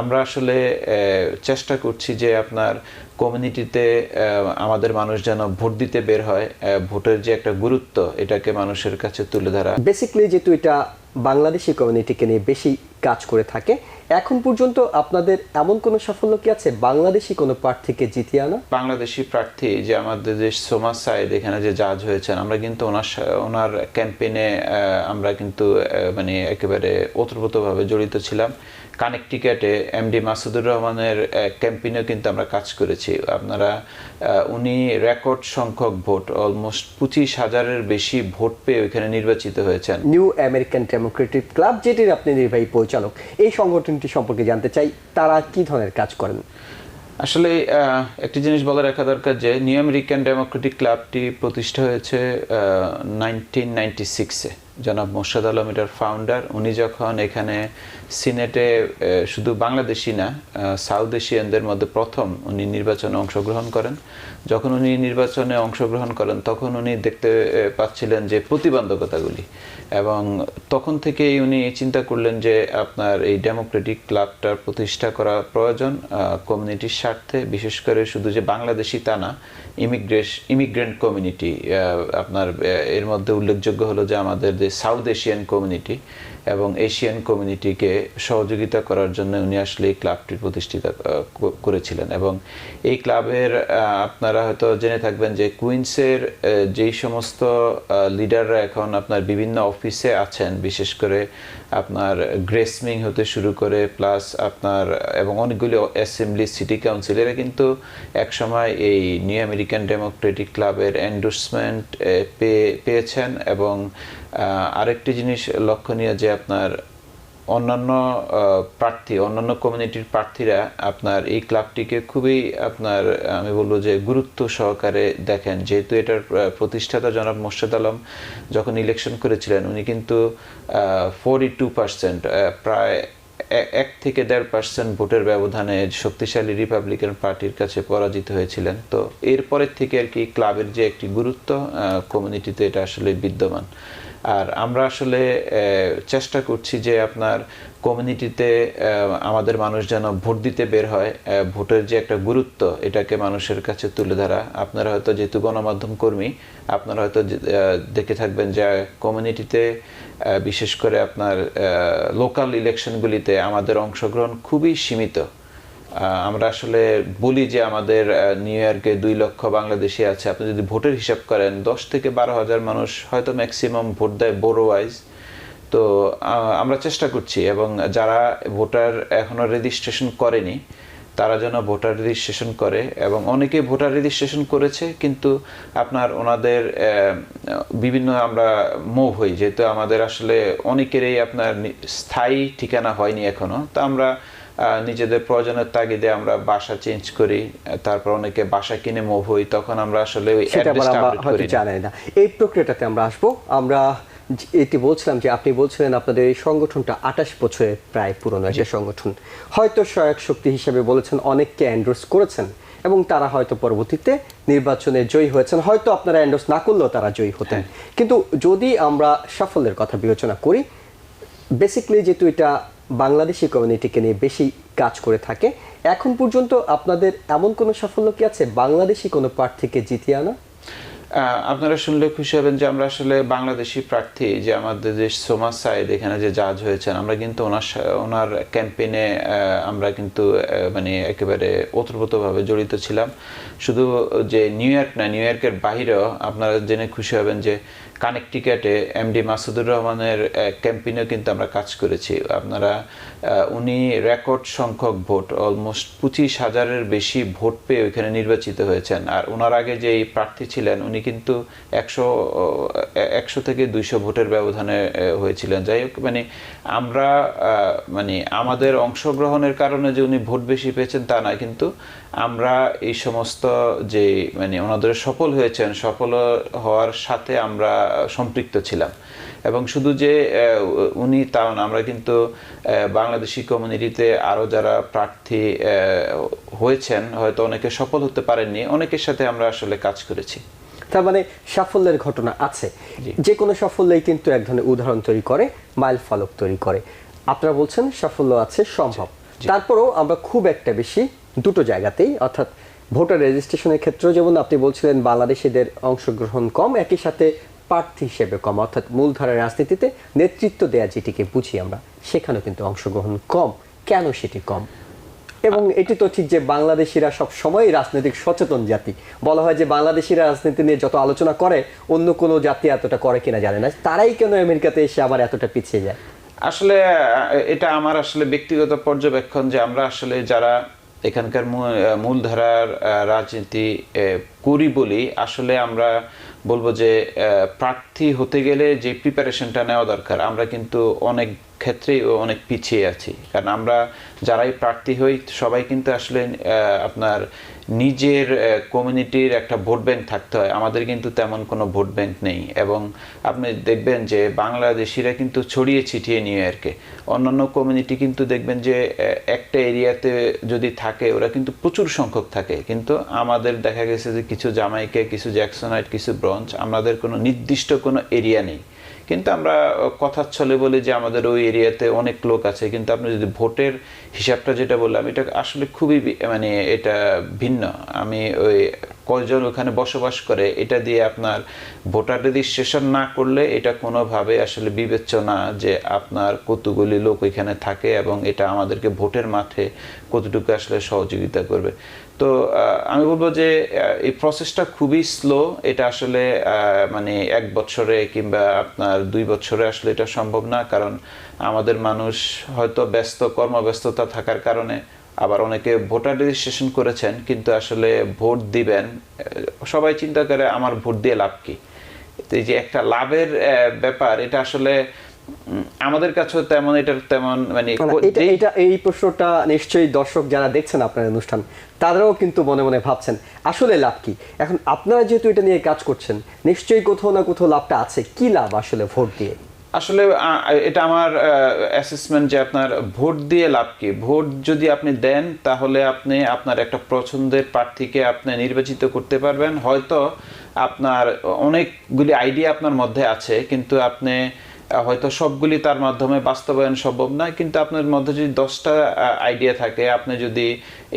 আমরা আসলে চেষ্টা করছি যে আপনার কমিউনিটিতে আমাদের মানুষ যেন ভোট দিতে বের হয় ভোটের যে একটা গুরুত্ব এটাকে মানুষের কাছে তুলে ধরা। বেসিক্যালি যেহেতু এটা বাংলাদেশি কমিউনিটিকে নিয়ে বেশি কাজ করে থাকে এখন পর্যন্ত আপনাদের এমন কোনো সাফল্য কি আছে? বাংলাদেশি কোনো প্রার্থীকে জিতিয়ে আনা? বাংলাদেশি প্রার্থী যে আমাদের দেশ সোমা সাইদ এখানে যে জাজ হয়েছেন আমরা কিন্তু ওনার ওনার ক্যাম্পেইনে আমরা কিন্তু মানে একেবারে ওতপ্রোতভাবে জড়িত ছিলাম। কানেকটিকেটে এমডি মাসুদুর রহমানের ক্যাম্পেইনেও কিন্তু আমরা কাজ করেছি। আপনারা উনি রেকর্ড সংখ্যক ভোট অলমোস্ট পঁচিশ হাজারের বেশি ভোট পেয়ে ওইখানে নির্বাচিত হয়েছেন। নিউ আমেরিকান ডেমোক্রেটিক ক্লাব যেটির আপনি নির্বাহী পরিচালক এই সংগঠনটি সম্পর্কে জানতে চাই তারা কি ধরনের কাজ করেন? আসলে একটি জিনিস বলে রাখা দরকার যে নিউ আমেরিকান ডেমোক্রেটিক ক্লাবটি প্রতিষ্ঠা হয়েছে নাইনটিন নাইনটি সিক্সে জনাব মোর্শাদ আলম, এটার ফাউন্ডার উনি যখন এখানে সিনেটে শুধু বাংলাদেশি না সাউথ এশিয়ানদের মধ্যে প্রথম উনি নির্বাচনে অংশগ্রহণ করেন। যখন উনি নির্বাচনে অংশগ্রহণ করেন, তখন উনি দেখতে পাচ্ছিলেন যে প্রতিবন্ধকতাগুলি। এবং তখন থেকেই উনি চিন্তা করলেন যে আপনার এই ডেমোক্রেটিক ক্লাবটার প্রতিষ্ঠা করা প্রয়োজন কমিউনিটির স্বার্থে, বিশেষ করে শুধু যে বাংলাদেশি তা না, ইমিগ্রেশ, ইমিগ্রেন্ট কমিউনিটি আপনার এর মধ্যে উল্লেখযোগ্য হলো যে আমাদের যে সাউথ এশিয়ান কমিউনিটি এবং এশিয়ান কমিউনিটিকে সহযোগিতা করার জন্য উনি আসলে এই ক্লাবটি প্রতিষ্ঠিত করেছিলেন। এবং এই ক্লাবের আপনারা হয়তো জেনে থাকবেন যে কুইন্সের যেই সমস্ত লিডাররা এখন আপনার বিভিন্ন অফিসে আছেন, বিশেষ করে আপনার গ্রেসমিং হতে শুরু করে প্লাস আপনার, এবং অনেকগুলি অ্যাসেম্বলি সিটি কাউন্সিল এরা কিন্তু একসময় এই নিউ আমেরিকান ডেমোক্রেটিক ক্লাবের এন্ডোর্সমেন্ট পেয়েছেন এবং আরেকটি জিনিস লক্ষণীয় যে আপনার অন্যান্য প্রার্থী, অন্যান্য কমিউনিটির প্রার্থীরা আপনার এই ক্লাবটিকে খুবই আপনার, আমি বলব যে গুরুত্ব সহকারে দেখেন। যেহেতু এটার প্রতিষ্ঠাতা জনাব মোর্শেদ আলম যখন ইলেকশন করেছিলেন, উনি কিন্তু ফোরটি টু পার্সেন্ট প্রায় এক থেকে দেড় পার্সেন্ট ভোটের ব্যবধানে শক্তিশালী রিপাবলিকান পার্টির কাছে পরাজিত হয়েছিলেন। তো এরপরের থেকে আর কি ক্লাবের যে একটি গুরুত্ব কমিউনিটিতে এটা আসলে বিদ্যমান। আর আমরা আসলে চেষ্টা করছি যে আপনার কমিউনিটিতে আমাদের মানুষ যেন ভোট দিতে বের হয় ভোটের যে একটা গুরুত্ব, এটাকে মানুষের কাছে তুলে ধরা। আপনারা হয়তো যেহেতু গণমাধ্যম কর্মী, আপনারা হয়তো দেখে থাকবেন যে কমিউনিটিতে বিশেষ করে আপনার লোকাল ইলেকশনগুলিতে আমাদের অংশগ্রহণ খুবই সীমিত। আমরা আসলে বলি যে আমাদের নিউ ইয়র্কে দুই লক্ষ বাংলাদেশি আছে। আপনি যদি ভোটের হিসাব করেন, দশ থেকে বারো হাজার মানুষ হয়তো ম্যাক্সিমাম ভোট দেয় বোরো ওয়াইজ তো আমরা চেষ্টা করছি এবং যারা ভোটার এখনও রেজিস্ট্রেশন করেনি, তারা যেন ভোটার রেজিস্ট্রেশন করে এবং অনেকে ভোটার রেজিস্ট্রেশন করেছে, কিন্তু আপনার ওনাদের বিভিন্ন আমরা মুভ হই, যেহেতু আমাদের আসলে অনেকেরই আপনার স্থায়ী ঠিকানা হয়নি এখনও। তো আমরা নিজেদের প্রয়োজনের তাগিদে আমরা বাসা চেঞ্জ করি তারপর অনেকে বাসা কিনে মুভ হই তখন আমরা আসলে ওই অ্যাড্রেসটা আমরা আপডেট করি জানাই না। এই প্রক্রিয়াটাতে আমরা আসব। আমরা এটি বলছিলাম যে আপনি বলছিলেন আপনাদের এই সংগঠনটা আঠাশ বছরের প্রায় পুরনো একটা সংগঠন। হয়তো সহায়ক শক্তি হিসেবে বলেছেন অনেককে এন্ডোর্স করেছেন এবং তারা হয়তো পরবর্তীতে নির্বাচনে জয়ী হয়েছেন। হয়তো আপনারা এন্ডোর্স না করলেও তারা জয়ী হতেন। কিন্তু যদি আমরা সাফল্যের কথা বিবেচনা করি বেসিক্যালি যেহেতু এটা বাংলাদেশি কমিউনিটিকে নিয়ে বেশি কাজ করে থাকে। এখন পর্যন্ত আপনাদের এমন কোনো সাফল্য কি আছে? বাংলাদেশি কোনো প্রার্থীকে জিতিয়ে আনা? আপনারা শুনলে খুশি হবেন যে আমরা আসলে বাংলাদেশি প্রার্থী, যে আমাদের দেশ সোমা সাইদ, এখানে যে জাজ হয়েছেন, আমরা কিন্তু ওনার ওনার ক্যাম্পেইনে আমরা কিন্তু মানে একেবারে ওতপ্রোতভাবে জড়িত ছিলাম। শুধু যে নিউ ইয়র্ক না, নিউ ইয়র্কের বাহিরেও আপনারা জেনে খুশি হবেন যে কানেকটিকেটে এমডি মাসুদুর রহমানের ক্যাম্পেইনেও কিন্তু আমরা কাজ করেছি। আপনারা উনি রেকর্ড সংখ্যক ভোট অলমোস্ট পঁচিশ হাজারের বেশি ভোট পেয়ে ওইখানে নির্বাচিত হয়েছেন। আর ওনার আগে যেই প্রার্থী ছিলেন, উনি কিন্তু একশো একশো থেকে দুইশো ভোটের ব্যবধানে হয়েছিলেন। যাই হোক মানে আমরা মানে আমাদের অংশগ্রহণের কারণে যে উনি ভোট বেশি পেয়েছেন তা না কিন্তু আমরা এই সমস্ত যে মানে ওনাদের সফল হয়েছেন সফল হওয়ার সাথে আমরা সম্পৃক্ত ছিলাম। এবং শুধু যে উনি তাও না আমরা কিন্তু বাংলাদেশি কমিউনিটিতে আরও যারা প্রার্থী হয়েছেন হয়তো অনেকে সফল হতে পারেননি অনেকের সাথে আমরা আসলে কাজ করেছি। তার মানে সাফল্যের ঘটনা আছে। যে কোনো সাফল্যই কিন্তু এক ধরনের উদাহরণ তৈরি করে মাইল ফলক তৈরি করে। আপনারা বলছেন সাফল্য আছে সম্ভব। তারপরেও আমরা খুব একটা বেশি দুটো জায়গাতেই, অর্থাৎ ভোটার রেজিস্ট্রেশনের ক্ষেত্রেও যেমন আপনি বলছিলেন বাংলাদেশিদের অংশগ্রহণ কম, একই সাথে প্রার্থী হিসেবে কম, অর্থাৎ মূলধারার রাজনীতিতে নেতৃত্ব দেয়া যেটিকে বুঝি আমরা, সেখানেও কিন্তু অংশগ্রহণ কম। কেন সেটি কম? এবং এটি তো ঠিক যে বাংলাদেশিরা সব সময় রাজনৈতিক সচেতন জাতি। বলা হয় যে বাংলাদেশিরা রাজনীতি নিয়ে যত আলোচনা করে, অন্য কোনো জাতি এতটা করে কিনা জানে না। তারাই কেন আমেরিকাতে এসে আবার এতটা পিছিয়ে যায়? আসলে এটা আমার আসলে ব্যক্তিগত পর্যবেক্ষণ যে আমরা আসলে যারা এখানকার মূলধারার রাজনীতি করি বলি, আসলে আমরা বলব যে প্রার্থী হতে গেলে যে প্রিপারেশনটা নেওয়া দরকার, আমরা কিন্তু অনেক ক্ষেত্রেই অনেক পিছিয়ে আছি। কারণ আমরা যারাই প্রার্থী হই, সবাই কিন্তু আসলে আপনার নিজের কমিউনিটির একটা ভোট ব্যাংক থাকতে হয়। আমাদের কিন্তু তেমন কোনো ভোট ব্যাংক নেই। এবং আপনি দেখবেন যে বাংলাদেশিরা কিন্তু ছড়িয়ে ছিটিয়ে নিউ ইয়র্কে অন্যান্য কমিউনিটি কিন্তু দেখবেন যে একটা এরিয়াতে যদি থাকে, ওরা কিন্তু প্রচুর সংখ্যক থাকে। কিন্তু আমাদের দেখা গেছে যে কিছু জামাইকে কিছু জ্যাকসনাইট কিছু ব্রঞ্চ আমাদের কোনো নির্দিষ্ট কোনো এরিয়া নেই। কিন্তু আমরা কথা চলে বলি যে আমাদের ওই এরিয়াতে অনেক লোক আছে, কিন্তু আপনি যদি ভোটের হিসাবটা যেটা বললাম, এটা আসলে খুবই মানে এটা ভিন্ন। আমি ওই কয়জন ওখানে বসবাস করে, এটা দিয়ে আপনার ভোটার রেজিস্ট্রেশন না করলে এটা কোনোভাবে আসলে বিবেচ্য না যে আপনার কতগুলি লোক ওইখানে থাকে এবং এটা আমাদেরকে ভোটের মাঠে কতটুকু আসলে সহযোগিতা করবে। তো আমি বলব যে এই প্রসেসটা খুবই স্লো এটা আসলে মানে এক বছরে কিংবা আপনার দুই বছরে আসলে এটা সম্ভব না। কারণ আমাদের মানুষ হয়তো ব্যস্ত, কর্মব্যস্ততা থাকার কারণে আবার অনেকে ভোটার রেজিস্ট্রেশন করেছেন, কিন্তু আসলে ভোট দিবেন সবাই চিন্তা করে আমার ভোট দিয়ে লাভ কি? এই যে একটা লাভের ব্যাপার, এটা আসলে আমাদের কাছেও তেমন এটার তেমন মানে এটা এই প্রশ্নটা নিশ্চয়ই দর্শক যারা দেখছেন আপনার অনুষ্ঠান তারাও কিন্তু মনে মনে ভাবছেন আসলে লাভ কি? এখন আপনারা যেহেতু এটা নিয়ে কাজ করছেন নিশ্চয়ই কোথাও না কোথাও লাভটা আছে। কি লাভ আসলে ভোট দিয়ে? আসলে এটা আমার অ্যাসেসমেন্ট যে আপনার ভোট দিয়ে লাভ কি? ভোট যদি আপনি দেন তাহলে আপনি আপনার একটা পছন্দের প্রার্থীকে আপনি নির্বাচিত করতে পারবেন। হয়তো আপনার অনেকগুলি আইডিয়া আপনার মধ্যে আছে কিন্তু আপনি হয়তো সবগুলি তার মাধ্যমে বাস্তবায়ন সম্ভব নয় কিন্তু আপনার মধ্যে যদি দশটা আইডিয়া থাকে, আপনি যদি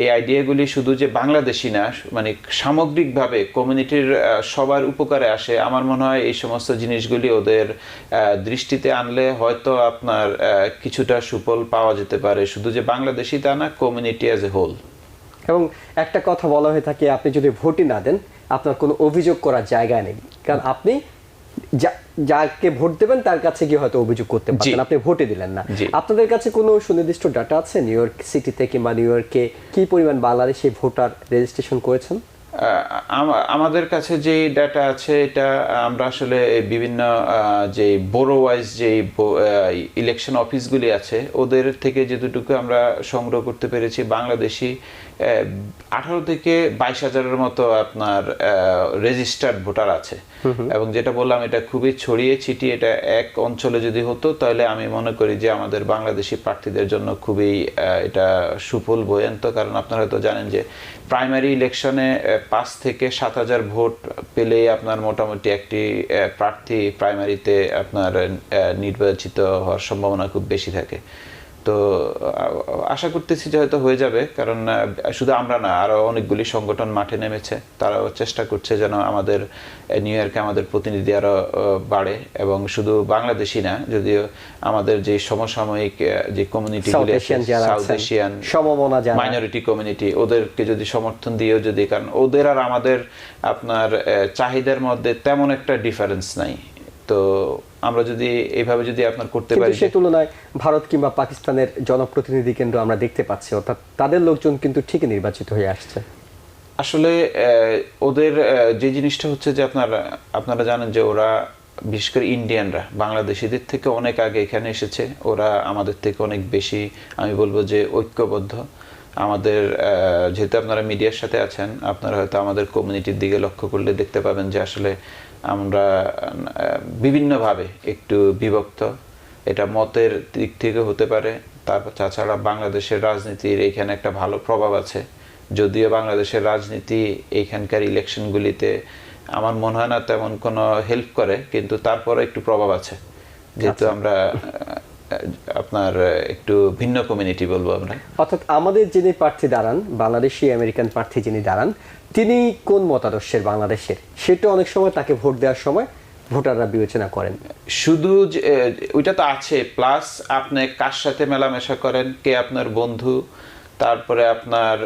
এই আইডিয়াগুলি শুধু যে বাংলাদেশি না মানে সামগ্রিকভাবে কমিউনিটির সবার উপকারে আসে, আমার মনে হয় এই সমস্ত জিনিসগুলি ওদের দৃষ্টিতে আনলে হয়তো আপনার কিছুটা সুফল পাওয়া যেতে পারে। শুধু যে বাংলাদেশি তা না কমিউনিটি অ্যাজ এ হোল এবং একটা কথা বলা হয়ে থাকে, আপনি যদি ভোটই না দেন, আপনার কোনো অভিযোগ করার জায়গা নেই। কারণ আপনি যাকে ভোট দেবেন তার কাছে গিয়ে হয়তো অভিযোগ করতে পারতেন। আপনি ভোটে দিলেন না। আপনাদের কাছে কোনো সুনির্দিষ্ট ডাটা আছে? নিউ ইয়র্ক সিটি থেকে কিংবা নিউ ইয়র্কে কি পরিমাণ বাংলাদেশে ভোটার রেজিস্ট্রেশন করেছেন? আমাদের কাছে যে ডাটা আছে এটা আমরা আসলে বিভিন্ন যে বোরো ওয়াইজ যে ইলেকশন অফিসগুলি আছে ওদের থেকে যেটুকু আমরা সংগ্রহ করতে পেরেছি বাংলাদেশি আঠারো থেকে বাইশ হাজারের মতো আপনার রেজিস্টার্ড ভোটার আছে। এবং যেটা বললাম এটা খুবই ছড়িয়ে ছিটিয়ে এটা এক অঞ্চলে যদি হতো তাহলে আমি মনে করি যে আমাদের বাংলাদেশি প্রার্থীদের জন্য খুবই এটা সুফল বয়ান্ত। কারণ আপনারা হয়তো জানেন যে প্রাইমারি ইলেকশনে পাঁচ থেকে সাত হাজার ভোট পেলে আপনার মোটামুটি একটি প্রার্থী প্রাইমারিতে আপনার নির্বাচিত হওয়ার সম্ভাবনা খুব বেশি থাকে। তো আশা করতেছি যে হয়তো হয়ে যাবে কারণ শুধু আমরা না আরও অনেকগুলি সংগঠন মাঠে নেমেছে তারাও চেষ্টা করছে যেন আমাদের নিউ ইয়র্কে আমাদের প্রতিনিধি আরও আহ, বাড়ে এবং শুধু বাংলাদেশি না যদিও আমাদের যে সমসাময়িক যে community south Asian minority community ওদেরকে যদি সমর্থন দিয়েও যদি কারণ ওদের আর আমাদের আপনার চাহিদার মধ্যে তেমন একটা ডিফারেন্স নাই। তো আমরা যদি এইভাবে যদি আপনার করতে পারি সে তুলনায় ভারত কিংবা পাকিস্তানের জনপ্রতিনিধি কেন্দ্র আমরা দেখতে পাচ্ছি অর্থাৎ তাদের লোকজন কিন্তু ঠিকই নির্বাচিত হয়ে আসছে। আসলে ওদের যে জিনিসটা হচ্ছে যে আপনার আপনারা জানেন যে ওরা বিশেষ করে ইন্ডিয়ানরা বাংলাদেশিদের থেকে অনেক আগে এখানে এসেছে। ওরা আমাদের থেকে অনেক বেশি আমি বলব যে ঐক্যবদ্ধ। আমাদের আহ, যেহেতু আপনারা মিডিয়ার সাথে আছেন আপনারা হয়তো আমাদের কমিউনিটির দিকে লক্ষ্য করলে দেখতে পাবেন যে আসলে আমরা বিভিন্নভাবে একটু বিভক্ত। এটা মতের দিক থেকে হতে পারে। তারপর তাছাড়া বাংলাদেশের রাজনীতির এখানে একটা ভালো প্রভাব আছে। যদিও বাংলাদেশের রাজনীতি এইখানকার ইলেকশনগুলিতে আমার মনে হয় না তেমন কোনো হেল্প করে কিন্তু তারপরে একটু প্রভাব আছে। যেহেতু আমরা আহ, আপনার একটু ভিন্ন কমিউনিটি বলব আমরা। অর্থাৎ আমাদের যিনি প্রার্থী দাঁড়ান বাংলাদেশি আমেরিকান প্রার্থী যিনি দাঁড়ান তিনি কোন মতাদর্শের বাংলাদেশের? সেটা অনেক সময় তাকে ভোট দেওয়ার সময় ভোটাররা বিবেচনা করেন। শুধু ওইটা তো আছে প্লাস আপনি কার সাথে মেলামেশা করেন কে আপনার বন্ধু তারপরে আপনার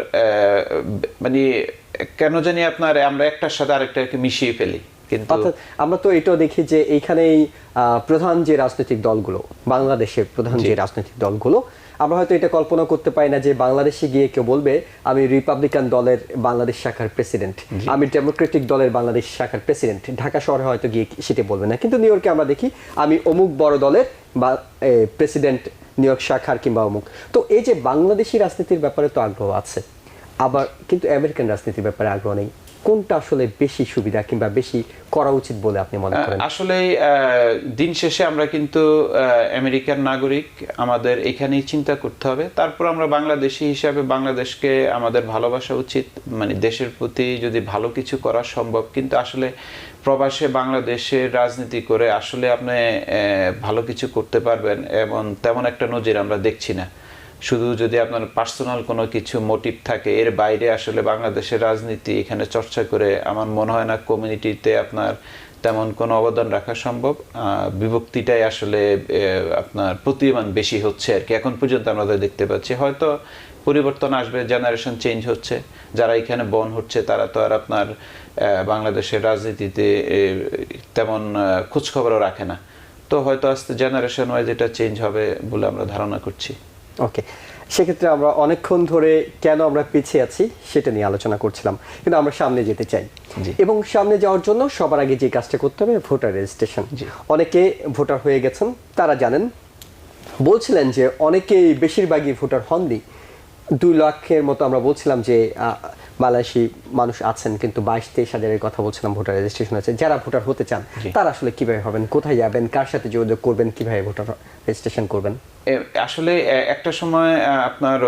মানে কেন জানি আপনার আমরা একটার সাথে আরেকটাকে মিশিয়ে ফেলি। কিন্তু আমরা তো এটাও দেখি যে এইখানেই প্রধান যে রাজনৈতিক দলগুলো বাংলাদেশের প্রধান যে রাজনৈতিক দলগুলো আমরা হয়তো এটা কল্পনা করতে পারি না যে বাংলাদেশে গিয়ে কেউ বলবে আমি রিপাবলিকান দলের বাংলাদেশ শাখার প্রেসিডেন্ট আমি ডেমোক্রেটিক দলের বাংলাদেশ শাখার প্রেসিডেন্ট। ঢাকা শহরে হয়তো গিয়ে সেটা বলবে না। কিন্তু নিউ ইয়র্কে আমরা দেখি আমি অমুক বড় দলের বা প্রেসিডেন্ট নিউ ইয়র্ক শাখার কিংবা অমুক। তো এই যে বাংলাদেশি রাজনীতির ব্যাপারে তো আগ্রহ আছে আবার কিন্তু আমেরিকান রাজনীতির ব্যাপারে আগ্রহ নেই। কোনটা আসলে বেশি সুবিধা কিংবা বেশি করা উচিত বলে আপনি মনে করেন? আসলে দিন শেষে আমরা কিন্তু আহ, আমেরিকান নাগরিক আমাদের এখানেই চিন্তা করতে হবে। তারপর আমরা বাংলাদেশি হিসাবে বাংলাদেশকে আমাদের ভালোবাসা উচিত। মানে দেশের প্রতি যদি ভালো কিছু করা সম্ভব কিন্তু আসলে প্রবাসে বাংলাদেশের রাজনীতি করে আসলে আপনি আহ, ভালো কিছু করতে পারবেন এবং তেমন একটা নজির আমরা দেখছি না। শুধু যদি আপনার পার্সোনাল কোনো কিছু মোটিভ থাকে, এর বাইরে আসলে বাংলাদেশের রাজনীতি এখানে চর্চা করে আমার মনে হয় না কমিউনিটিতে আপনার তেমন কোনো অবদান রাখা সম্ভব। বিভক্তিটাই আসলে আপনার প্রতিমান বেশি হচ্ছে আর কি। এখন পর্যন্ত আমরা দেখতে পাচ্ছি, হয়তো পরিবর্তন আসবে জেনারেশন চেঞ্জ হচ্ছে। যারা এখানে বন হচ্ছে, তারা তো আর আপনার বাংলাদেশের রাজনীতিতে তেমন খোঁজখবরও রাখে না। তো হয়তো আস্তে জেনারেশন ওয়াইজ এটা চেঞ্জ হবে বলে আমরা ধারণা করছি। ওকে সেক্ষেত্রে আমরা অনেকক্ষণ ধরে কেন আমরা পিছিয়ে আছি সেটা নিয়ে আলোচনা করছিলাম কিন্তু আমরা সামনে যেতে চাই। এবং সামনে যাওয়ার জন্য সবার আগে যে কাজটা করতে হবে ভোটার রেজিস্ট্রেশন। অনেকে ভোটার হয়ে গেছেন তারা জানেন বলছিলেন যে অনেকেই বেশিরভাগই ভোটার হননি। দুই লাখের মতো আমরা বলছিলাম যে বাংলাদেশি মানুষ আছেন কিন্তু বাইশ তেইশ হাজারের কথা বলছিলাম ভোটার রেজিস্ট্রেশন আছে যারা ভোটার হতে চান তারা আসলে কীভাবে হবেন কোথায় যাবেন কার সাথে যোগাযোগ করবেন কীভাবে ভোটার রেজিস্ট্রেশন করবেন? আসলে একটা সময় আপনার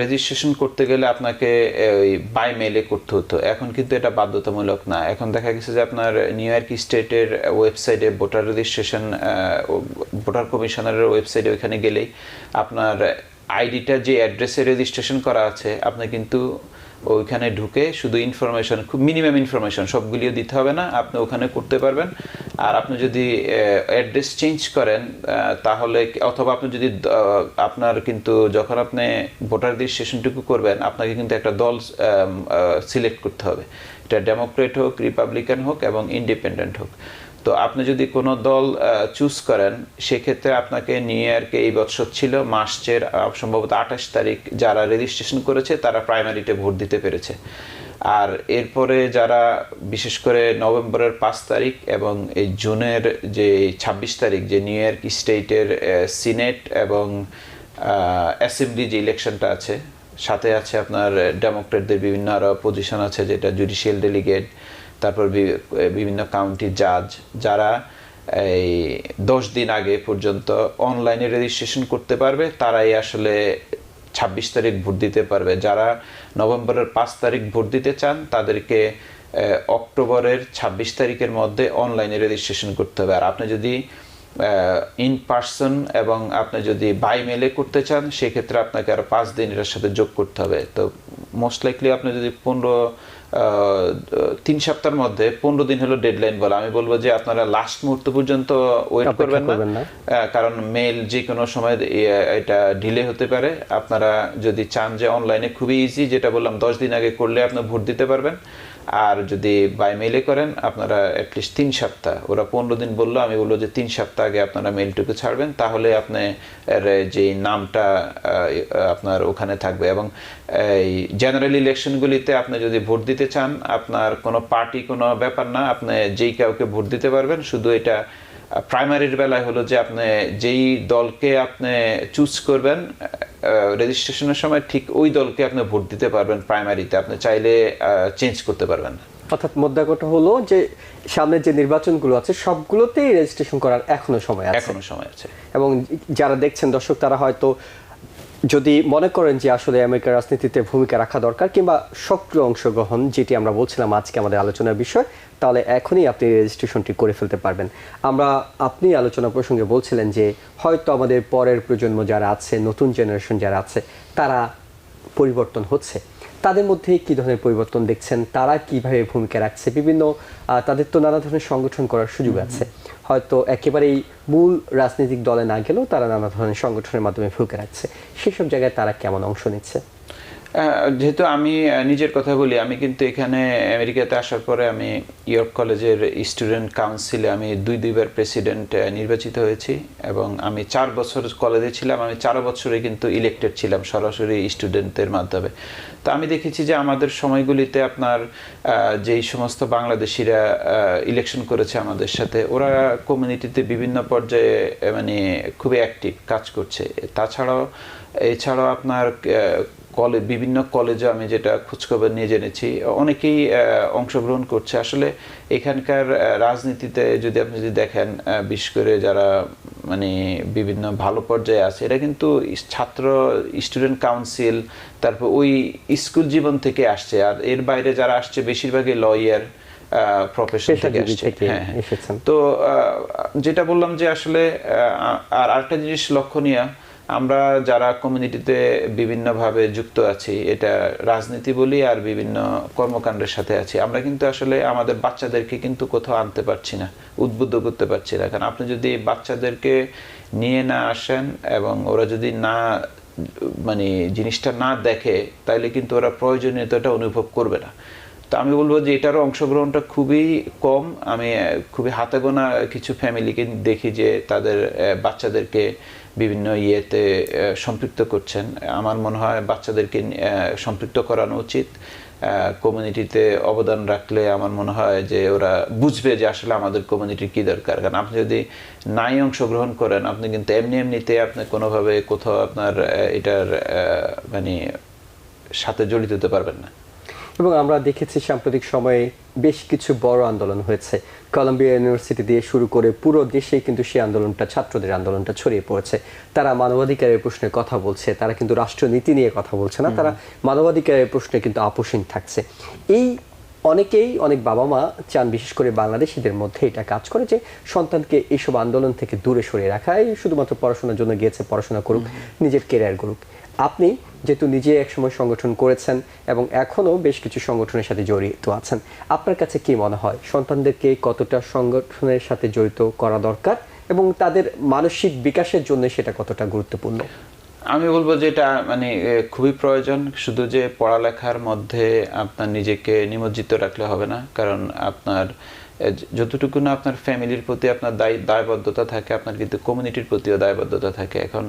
রেজিস্ট্রেশন করতে গেলে আপনাকে ওই বাই মেলে করতে হতো। এখন কিন্তু এটা বাধ্যতামূলক না। এখন দেখা গেছে যে আপনার নিউ ইয়র্ক স্টেটের ওয়েবসাইটে ভোটার রেজিস্ট্রেশন ভোটার কমিশনারের ওয়েবসাইটে ওইখানে গেলেই আপনার আইডিটা যে অ্যাড্রেসে রেজিস্ট্রেশন করা আছে আপনি কিন্তু ওইখানে ঢুকে শুধু ইনফরমেশন খুব মিনিমাম ইনফরমেশন সবগুলিও দিতে হবে না, আপনি ওখানে করতে পারবেন। আর আপনি যদি অ্যাড্রেস চেঞ্জ করেন তাহলে অথবা আপনি যদি আপনার কিন্তু যখন আপনি ভোটার রেজিস্ট্রেশনটুকু করবেন, আপনাকে কিন্তু একটা দল সিলেক্ট করতে হবে। এটা ডেমোক্রেট হোক রিপাবলিকান হোক এবং ইন্ডিপেন্ডেন্ট হোক। তো আপনি যদি কোনো দল চুজ করেন, সেক্ষেত্রে আপনাকে নিউ ইয়র্কে এই বছর ছিল মার্চের সম্ভবত আঠাশ তারিখ যারা রেজিস্ট্রেশন করেছে, তারা প্রাইমারিতে ভোট দিতে পেরেছে। আর এরপরে যারা বিশেষ করে নভেম্বরের পাঁচ তারিখ এবং এই জুনের যে ছাব্বিশ তারিখ, যে নিউ ইয়র্ক স্টেটের সিনেট এবং অ্যাসেম্বলি যে ইলেকশনটা আছে, সাথে আছে আপনার ডেমোক্রেটদের বিভিন্ন আরও পজিশন আছে, যেটা জুডিশিয়াল ডেলিগেট তারপর বিভিন্ন কাউন্টি জাজ যারা এই দশ দিন আগে পর্যন্ত অনলাইনে রেজিস্ট্রেশন করতে পারবে, তারাই আসলে ছাব্বিশ তারিখ ভোট দিতে পারবে। যারা নভেম্বরের পাঁচ তারিখ ভোট দিতে চান, তাদেরকে অক্টোবরের ছাব্বিশ তারিখের মধ্যে অনলাইনে রেজিস্ট্রেশন করতে হবে। আর আপনি যদি ইন পার্সন এবং আপনি যদি বাই মেলে করতে চান, সেক্ষেত্রে আপনাকে আরও পাঁচ দিন এটার সাথে যোগ করতে হবে। তো মোস্ট লাইকলি আপনি যদি পনেরো তিন সপ্তাহের মধ্যে পনেরো দিন হলো ডেডলাইন বলে। আমি বলব যে আপনারা লাস্ট মুহূর্ত পর্যন্ত ওয়েট করবেন না। কারণ মেল যে কোনো সময় এটা ডিলে হতে পারে। আপনারা যদি চান যে অনলাইনে খুবই ইজি যেটা বললাম দশ দিন আগে করলে আপনি ভোট দিতে পারবেন। আর যদি বাই মেলে করেন, আপনারা অ্যাটলিস্ট তিন সপ্তাহ, ওরা পনেরো দিন বলল, আমি বলল যে তিন সপ্তাহ আগে আপনারা মেলটুকু ছাড়বেন, তাহলে আপনি যে নামটা আপনার ওখানে থাকবে এবং এই জেনারেল ইলেকশনগুলিতে আপনি যদি ভোট দিতে চান, আপনার কোনো পার্টি কোনো ব্যাপার না, আপনি যেই কাউকে ভোট দিতে পারবেন, শুধু এটা প্রাইমারির বেলায় হলো যে আপনি যেই দলকে আপনি চুজ করবেন রেজিস্ট্রেশনের সময় ঠিক ওই দলকে আপনি ভোট দিতে পারবেন প্রাইমারিতে আপনি চাইলে চেঞ্জ করতে পারবেন। অর্থাৎ মোদ্দা কথা হলো যে সামনে যে নির্বাচনগুলো আছে সবগুলোতেই রেজিস্ট্রেশন করার এখনও সময় আছে। এখনও সময় আছে। এবং যারা দেখছেন দর্শক তারা হয়তো যদি মনে করেন যে আসলে আমেরিকার রাজনীতিতে ভূমিকা রাখা দরকার কিংবা সক্রিয় অংশগ্রহণ যেটি আমরা বলছিলাম আজকে আমাদের আলোচনার বিষয় তাহলে এখনই আপনি রেজিস্ট্রেশনটি করে ফেলতে পারবেন। আমরা আপনি আলোচনা প্রসঙ্গে বলছিলেন যে হয়তো আমাদের পরের প্রজন্ম যারা আছে নতুন জেনারেশন যারা আছে তারা পরিবর্তন হচ্ছে। তাদের মধ্যে কি ধরনের পরিবর্তন দেখছেন? তারা কীভাবে ভূমিকা রাখছে? বিভিন্ন তাদের তো নানা ধরনের সংগঠন করার সুযোগ আছে। হয়তো একেবারেই মূল রাজনৈতিক দলে না গেলেও তারা নানা ধরনের সংগঠনের মাধ্যমে ভূমিকা রাখছে। সেসব জায়গায় তারা কেমন অংশ নিচ্ছে? যেহেতু আমি নিজের কথা বলি, আমি কিন্তু এখানে আমেরিকাতে আসার পরে আমি ইয়র্ক কলেজের স্টুডেন্ট কাউন্সিলে আমি দুই, দুইবার প্রেসিডেন্ট নির্বাচিত হয়েছি এবং আমি চার বছর কলেজে ছিলাম। আমি চার বছরে কিন্তু ইলেক্টেড ছিলাম সরাসরি স্টুডেন্টদের মাধ্যমে। তো আমি দেখেছি যে আমাদের সময়গুলিতে আপনার যেই সমস্ত বাংলাদেশিরা ইলেকশন করেছে আমাদের সাথে, ওরা কমিউনিটিতে বিভিন্ন পর্যায়ে মানে খুবই অ্যাক্টিভ কাজ করছে। তাছাড়াও, এছাড়াও আপনার কলেজ বিভিন্ন কলেজে আমি যেটা খোঁজখবর নিয়ে জেনেছি অনেকেই অংশগ্রহণ করছে। আসলে এখানকার রাজনীতিতে যদি আপনি যদি দেখেন বিশেষ করে যারা মানে বিভিন্ন ভালো পর্যায়ে আছে এটা কিন্তু ছাত্র স্টুডেন্ট কাউন্সিল তারপর ওই স্কুল জীবন থেকে আসছে। আর এর বাইরে যারা আসছে বেশিরভাগই লয়ার প্রফেশন থেকে আসছে। হ্যাঁ হ্যাঁ। তো যেটা বললাম যে আসলে আর আরেকটা জিনিস লক্ষণীয় আমরা যারা কমিউনিটিতে বিভিন্নভাবে যুক্ত আছি, এটা রাজনীতি বলি আর বিভিন্ন কর্মকাণ্ডের সাথে আছি, আমরা কিন্তু আসলে আমাদের বাচ্চাদেরকে কিন্তু কোথাও আনতে পারছি না, উদ্বুদ্ধ করতে পারছি না। কারণ আপনি যদি বাচ্চাদেরকে নিয়ে না আসেন এবং ওরা যদি না মানে জিনিসটা না দেখে, তাইলে কিন্তু ওরা প্রয়োজনীয়তাটা অনুভব করবে না। তো আমি বলব যে এটারও অংশগ্রহণটা খুবই কম। আমি খুবই হাতে গোনা কিছু ফ্যামিলিকে দেখি যে তাদের বাচ্চাদেরকে বিভিন্ন ইয়েতে সম্পৃক্ত করছেন। আমার মনে হয় বাচ্চাদেরকে সম্পৃক্ত করানো উচিত। কমিউনিটিতে অবদান রাখলে আমার মনে হয় যে ওরা বুঝবে যে আসলে আমাদের কমিউনিটির কি দরকার। কারণ আপনি যদি নাই অংশগ্রহণ করেন, আপনি কিন্তু এমনি এমনিতে আপনি কোনোভাবে কোথাও আপনার এটার মানে সাথে জড়িত হতে পারবেন না। এবং আমরা দেখেছি সাম্প্রতিক সময়ে বেশ কিছু বড় আন্দোলন হয়েছে। কলম্বিয়া ইউনিভার্সিটি দিয়ে শুরু করে পুরো দেশে কিন্তু সেই আন্দোলনটা ছাত্রদের আন্দোলনটা ছড়িয়ে পড়েছে। তারা মানবাধিকারের প্রশ্নে কথা বলছে তারা কিন্তু রাষ্ট্রনীতি নিয়ে কথা বলছে না তারা মানবাধিকারের প্রশ্নে কিন্তু আপোষহীন থাকছে। এই অনেকেই অনেক বাবা মা চান বিশেষ করে বাংলাদেশিদের মধ্যে এটা কাজ করে যে সন্তানকে এইসব আন্দোলন থেকে দূরে সরিয়ে রাখা। এই শুধুমাত্র পড়াশোনার জন্য গিয়েছে পড়াশোনা করুক নিজের কেরিয়ার করুক আপনি যেহেতু নিজে একসময় সংগঠন করেছেন এবং এখনও বেশ কিছু সংগঠনের সাথে জড়িত আছেন। আপনার কাছে কি মনে হয়? সন্তানদেরকে কতটা সংগঠনের সাথে জড়িত করা দরকার এবং তাদের মানসিক বিকাশের জন্য সেটা কতটা গুরুত্বপূর্ণ? আমি বলব যে এটা মানে খুবই প্রয়োজন। শুধু যে পড়ালেখার মধ্যে আপনার নিজেকে নিমজ্জিত রাখলে হবে না, কারণ আপনার যতটুকু না আপনার ফ্যামিলির প্রতি আপনার দায়, দায়বদ্ধতা থাকে, আপনার কিন্তু কমিউনিটির প্রতিও দায়বদ্ধতা থাকে। এখন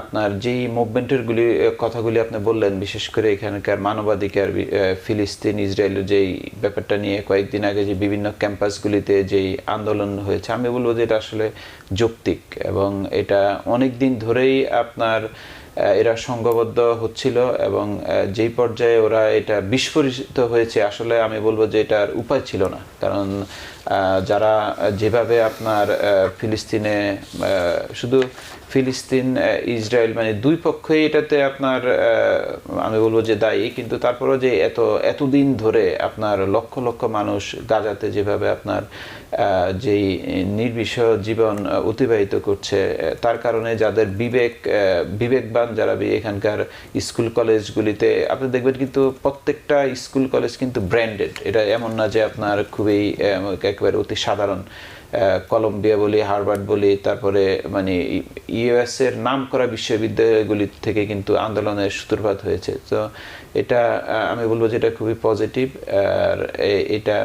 আপনার যেই মুভমেন্টের গুলি কথাগুলি আপনি বললেন, বিশেষ করে এখানকার মানবাধিকার ফিলিস্তিন, ইসরায়েলের যেই ব্যাপারটা নিয়ে কয়েকদিন আগে যে বিভিন্ন ক্যাম্পাসগুলিতে যেই আন্দোলন হয়েছে, আমি বলব যে এটা আসলে যৌক্তিক এবং এটা অনেক দিন ধরেই আপনার এরা সংঘবদ্ধ হচ্ছিল এবং যেই পর্যায়ে ওরা এটা বিস্ফোরিত হয়েছে, আসলে আমি বলব যে এটার উপায় ছিল না। কারণ যারা যেভাবে আপনার ফিলিস্তিনে শুধু ফিলিস্তিন ইসরায়েল মানে দুই পক্ষই এটাতে আপনার আমি বলব যে দায়ী, কিন্তু তারপরও যে এত, এতদিন ধরে আপনার লক্ষ লক্ষ মানুষ গাজাতে যেভাবে আপনার যেই নির্বিষয় জীবন অতিবাহিত করছে তার কারণে যাদের বিবেক বিবেকবান যারা এখানকার স্কুল কলেজগুলিতে, আপনি দেখবেন কিন্তু প্রত্যেকটা স্কুল কলেজ কিন্তু ব্র্যান্ডেড। এটা এমন না যে আপনার খুবই একেবারে অতি সাধারণ। কলম্বিয়া বলি, হার্ভার্ড বলি, তারপরে মানে ইউএস এর নাম করা বিশ্ববিদ্যালয়গুলি থেকে কিন্তু আন্দোলনের সূত্রপাত হয়েছে। তো এটা আমি বলব যে এটা খুবই পজিটিভ আর এটা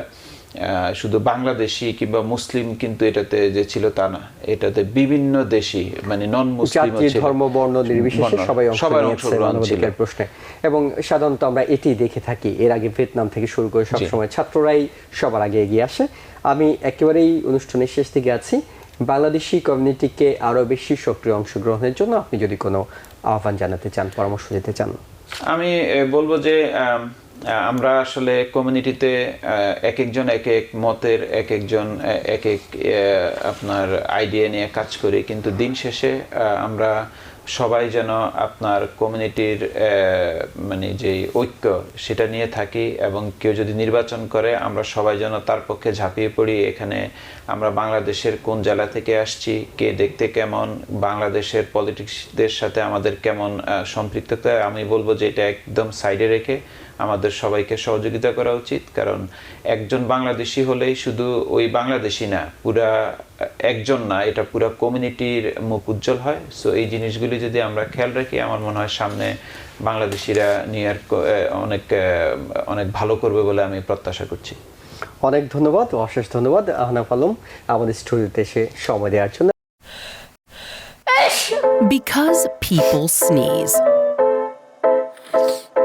শুধু বাংলাদেশি কিংবা মুসলিম কিন্তু এটাতে যে ছিল তা না। এটাতে বিভিন্ন দেশি মানে নন মুসলিম ধর্ম বর্ণ নির্বিশেষে সবাই সবার অংশগ্রহণ ছিল। প্রশ্নে। এবং সাধারণত আমরা এটি দেখে থাকি। এর আগে ভিয়েতনাম থেকে শুরু করে সবসময় ছাত্ররাই সবার আগে এগিয়ে আসে। আমি একেবারেই অনুষ্ঠানের শেষ দিকে আছি। বাংলাদেশি কমিউনিটিকে আরও বেশি সক্রিয় অংশগ্রহণের জন্য আপনি যদি কোনো আহ্বান জানাতে চান পরামর্শ দিতে চান। আমি বলব যে আহ, আমরা আসলে কমিউনিটিতে এক একজন এক এক মতের, এক একজন এক এক আপনার আইডিয়া নিয়ে কাজ করি। কিন্তু দিন শেষে আমরা সবাই যেন আপনার কমিউনিটির মানে যে ঐক্য, সেটা নিয়ে থাকি এবং কেউ যদি নির্বাচন করে, আমরা সবাই যেন তার পক্ষে ঝাঁপিয়ে পড়ি। এখানে আমরা বাংলাদেশের কোন জেলা থেকে আসছি, কে দেখতে কেমন, বাংলাদেশের পলিটিক্সদের সাথে আমাদের কেমন সম্পৃক্ততা, আমি বলব যে এটা একদম সাইডে রেখে আমাদের সবাইকে সহযোগিতা করা উচিত কারণ একজন বাংলাদেশি হলেই শুধু ওই বাংলাদেশি না পুরা একজন না এটা পুরা কমিউনিটির মুখ উজ্জ্বল হয়। সো এই জিনিসগুলি যদি আমরা খেয়াল রাখি আমার মনে হয় সামনে বাংলাদেশিরা নিউ ইয়র্ক অনেক অনেক ভালো করবে বলে আমি প্রত্যাশা করছি। অনেক ধন্যবাদ অশেষ ধন্যবাদ আহনাফ আলম আমাদের স্টুডিওতে এসে সময় দেওয়ার জন্য। Because people sneeze.